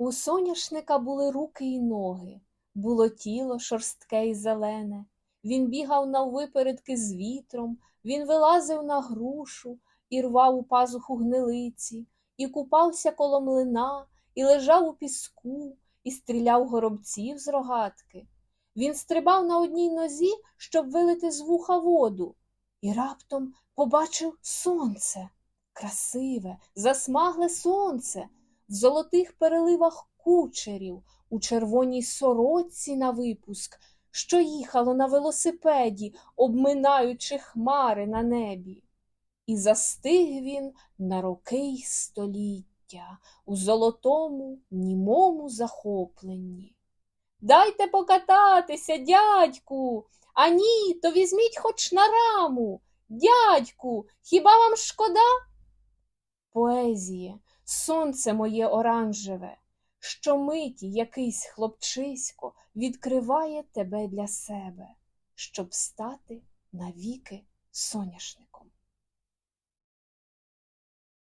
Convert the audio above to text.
У соняшника були руки й ноги, було тіло шорстке й зелене. Він бігав наввипередки з вітром, він вилазив на грушу і рвав у пазуху гнилиці, і купався коло млина, і лежав у піску, і стріляв горобців з рогатки. Він стрибав на одній нозі, щоб вилити з вуха воду, і раптом побачив сонце, красиве, засмагле сонце, в золотих переливах кучерів, у червоній сорочці на випуск, що їхало на велосипеді, обминаючи хмари на небі. І застиг він на роки й століття у золотому, німому захопленні. Дайте покататися, дядьку, а ні, то візьміть хоч на раму. Дядьку, хіба вам шкода? Поезіє, сонце моє оранжеве, що миті якийсь хлопчисько відкриває тебе для себе, щоб стати навіки соняшником.